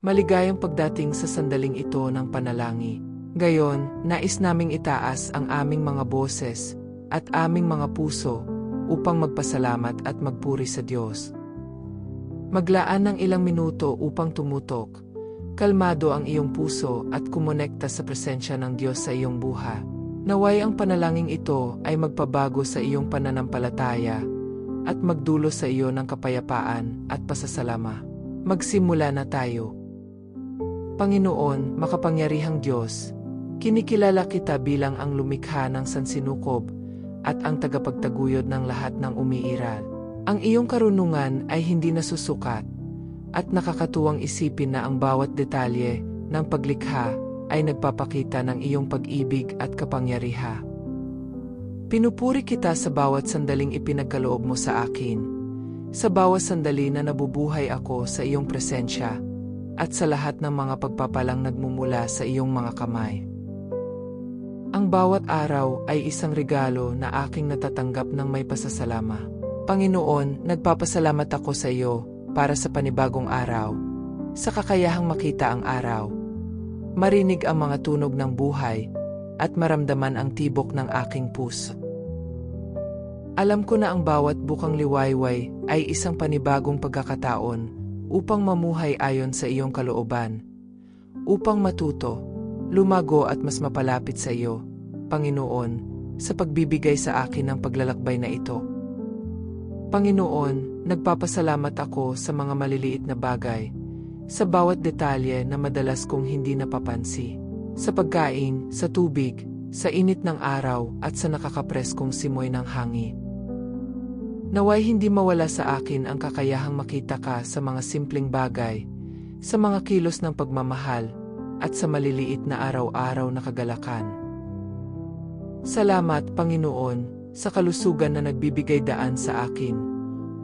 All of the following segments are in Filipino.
Maligayang pagdating sa sandaling ito ng panalangin. Gayon, nais naming itaas ang aming mga boses at aming mga puso upang magpasalamat at magpuri sa Diyos. Maglaan ng ilang minuto upang tumutok. Kalmado ang iyong puso at kumonekta sa presensya ng Diyos sa iyong buha. Naway ang panalangin ito ay magpabago sa iyong pananampalataya at magdulo sa iyo ng kapayapaan at pasasalama. Magsimula na tayo. Panginoon, makapangyarihang Diyos, kinikilala kita bilang ang lumikha ng sansinukob at ang tagapagtaguyod ng lahat ng umiiral. Ang iyong karunungan ay hindi nasusukat at nakakatuwang isipin na ang bawat detalye ng paglikha ay nagpapakita ng iyong pag-ibig at kapangyariha. Pinupuri kita sa bawat sandaling ipinagkaloob mo sa akin, sa bawat sandali na nabubuhay ako sa iyong presensya, at sa lahat ng mga pagpapalang nagmumula sa iyong mga kamay. Ang bawat araw ay isang regalo na aking natatanggap ng may pasasalama. Panginoon, nagpapasalamat ako sa iyo para sa panibagong araw, sa kakayahang makita ang araw, marinig ang mga tunog ng buhay, at maramdaman ang tibok ng aking puso. Alam ko na ang bawat bukang liwayway ay isang panibagong pagkakataon upang mamuhay ayon sa iyong kalooban. Upang matuto, lumago at mas mapalapit sa iyo, Panginoon, sa pagbibigay sa akin ng paglalakbay na ito. Panginoon, nagpapasalamat ako sa mga maliliit na bagay, sa bawat detalye na madalas kong hindi napapansi, sa pagkain, sa tubig, sa init ng araw at sa nakakapreskong simoy ng hangin. Naway hindi mawala sa akin ang kakayahang makita ka sa mga simpleng bagay, sa mga kilos ng pagmamahal, at sa maliliit na araw-araw na kagalakan. Salamat, Panginoon, sa kalusugan na nagbibigay daan sa akin,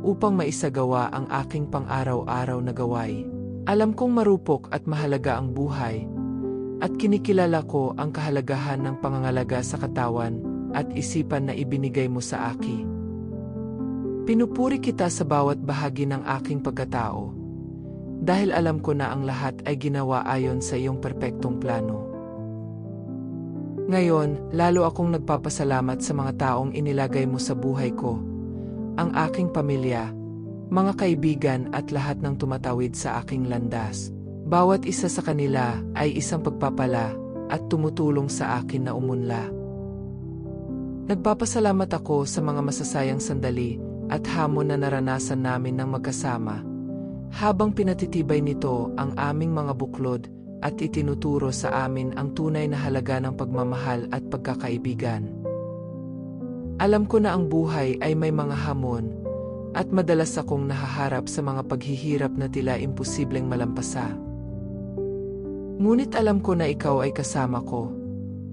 upang maisagawa ang aking pang-araw-araw na gaway. Alam kong marupok at mahalaga ang buhay, at kinikilala ko ang kahalagahan ng pangangalaga sa katawan at isipan na ibinigay mo sa akin. Pinupuri kita sa bawat bahagi ng aking pagkatao. Dahil alam ko na ang lahat ay ginawa ayon sa iyong perpektong plano. Ngayon, lalo akong nagpapasalamat sa mga taong inilagay mo sa buhay ko. Ang aking pamilya, mga kaibigan at lahat ng tumatawid sa aking landas. Bawat isa sa kanila ay isang pagpapala at tumutulong sa akin na umunla. Nagpapasalamat ako sa mga masasayang sandali at hamon na naranasan namin ng magkasama, habang pinatitibay nito ang aming mga buklod at itinuturo sa amin ang tunay na halaga ng pagmamahal at pagkakaibigan. Alam ko na ang buhay ay may mga hamon, at madalas akong nahaharap sa mga paghihirap na tila imposibleng malampasa. Ngunit alam ko na ikaw ay kasama ko,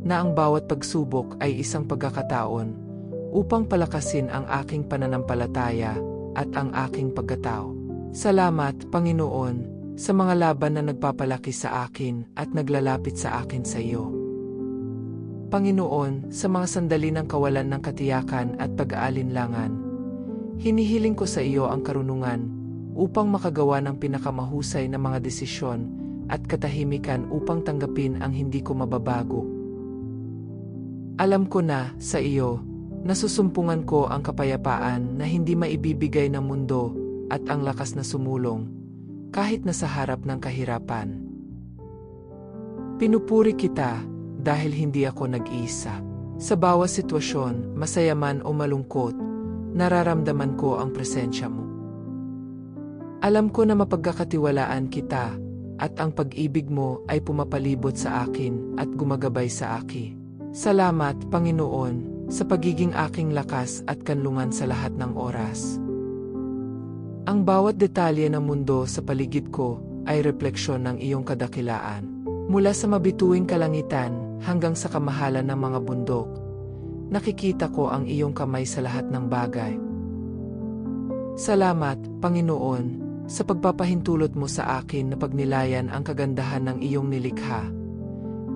na ang bawat pagsubok ay isang pagkakataon upang palakasin ang aking pananampalataya at ang aking pagkatao. Salamat, Panginoon, sa mga laban na nagpapalaki sa akin at naglalapit sa akin sa iyo. Panginoon, sa mga sandali ng kawalan ng katiyakan at pag-aalinlangan, hinihiling ko sa iyo ang karunungan upang makagawa ng pinakamahusay na mga desisyon at katahimikan upang tanggapin ang hindi ko mababago. Alam ko na, sa iyo, Nasusumpungan ko ang kapayapaan na hindi maibibigay ng mundo at ang lakas na sumulong, kahit na sa harap ng kahirapan. Pinupuri kita dahil hindi ako nag-iisa. Sa bawat sitwasyon, masaya man o malungkot, nararamdaman ko ang presensya mo. Alam ko na mapagkakatiwalaan kita at ang pag-ibig mo ay pumapalibot sa akin at gumagabay sa akin. Salamat, Panginoon, sa pagiging aking lakas at kanlungan sa lahat ng oras. Ang bawat detalye ng mundo sa paligid ko ay refleksyon ng iyong kadakilaan. Mula sa mabituing kalangitan hanggang sa kamahalan ng mga bundok, nakikita ko ang iyong kamay sa lahat ng bagay. Salamat, Panginoon, sa pagpapahintulot mo sa akin na pagnilayan ang kagandahan ng iyong nilikha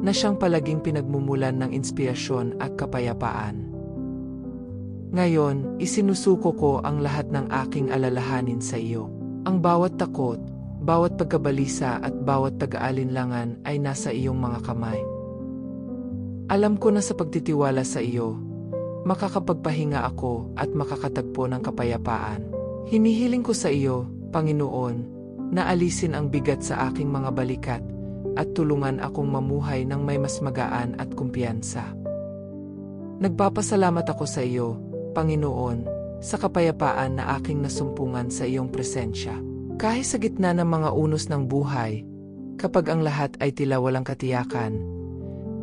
na siyang palaging pinagmumulan ng inspirasyon at kapayapaan. Ngayon, isinusuko ko ang lahat ng aking alalahanin sa iyo. Ang bawat takot, Bawat pagkabalisa at bawat taga-alinlangan ay nasa iyong mga kamay. Alam ko na sa pagtitiwala sa iyo, makakapagpahinga ako at makakatagpo ng kapayapaan. Hinihiling ko sa iyo, Panginoon, na alisin ang bigat sa aking mga balikat at tulungan akong mamuhay ng may mas magaan at kumpiyansa. Nagpapasalamat ako sa iyo, Panginoon, sa kapayapaan na aking nasumpungan sa iyong presensya. Kahit sa gitna ng mga unos ng buhay, kapag ang lahat ay tila walang katiyakan,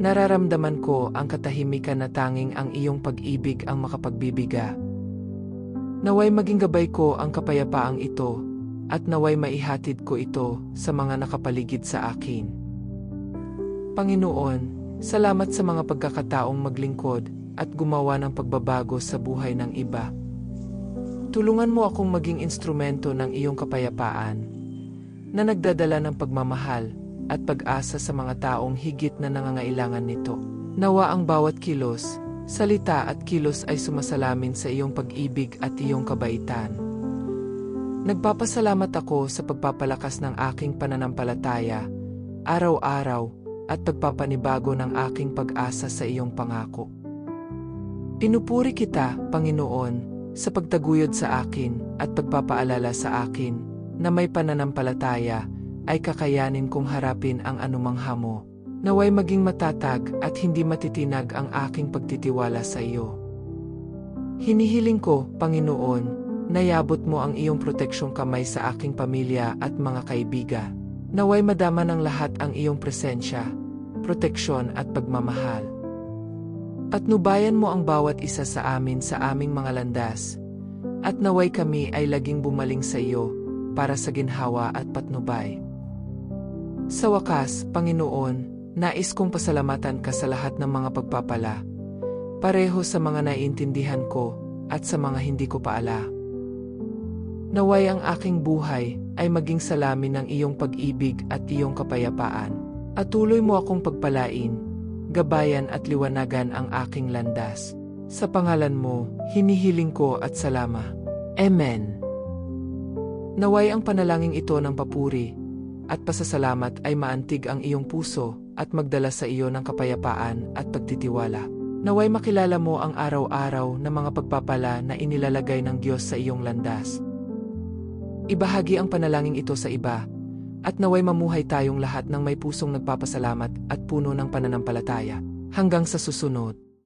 nararamdaman ko ang katahimikan na tanging ang iyong pag-ibig ang makapagbibiga. Naway maging gabay ko ang kapayapaang ito, at naway maihatid ko ito sa mga nakapaligid sa akin. Panginoon, salamat sa mga pagkakataong maglingkod at gumawa ng pagbabago sa buhay ng iba. Tulungan mo akong maging instrumento ng iyong kapayapaan na nagdadala ng pagmamahal at pag-asa sa mga taong higit na nangangailangan nito. Nawa ang bawat kilos, salita at kilos ay sumasalamin sa iyong pag-ibig at iyong kabaitan. Nagpapasalamat ako sa pagpapalakas ng aking pananampalataya, araw-araw, at pagpapanibago ng aking pag-asa sa iyong pangako. Pinupuri kita, Panginoon, sa pagtaguyod sa akin at pagpapaalala sa akin na may pananampalataya ay kakayanin kong harapin ang anumang hamo. Naway maging matatag at hindi matitinag ang aking pagtitiwala sa iyo. Hinihiling ko, Panginoon, nayabot mo ang iyong proteksyong kamay sa aking pamilya at mga kaibigan. Naway madama ng lahat ang iyong presensya, proteksyon at pagmamahal. At nubayan mo ang bawat isa sa amin sa aming mga landas. At naway kami ay laging bumaling sa iyo para sa ginhawa at patnubay. Sa wakas, Panginoon, nais kong pasalamatan ka sa lahat ng mga pagpapala, pareho sa mga naiintindihan ko at sa mga hindi ko paala. Naway ang aking buhay ay maging salamin ng iyong pag-ibig at iyong kapayapaan, at tuloy mo akong pagpalain gabayan at liwanagan ang aking landas. Sa pangalan mo, hinihiling ko at salama. Amen. Naway ang panalangin ito ng papuri at pasasalamat ay maantig ang iyong puso at magdala sa iyo ng kapayapaan at pagtitiwala. Naway makilala mo ang araw-araw na mga pagpapala na inilalagay ng Diyos sa iyong landas. Ibahagi ang panalangin ito sa iba at naway mamuhay tayong lahat ng may pusong nagpapasalamat at puno ng pananampalataya. Hanggang sa susunod.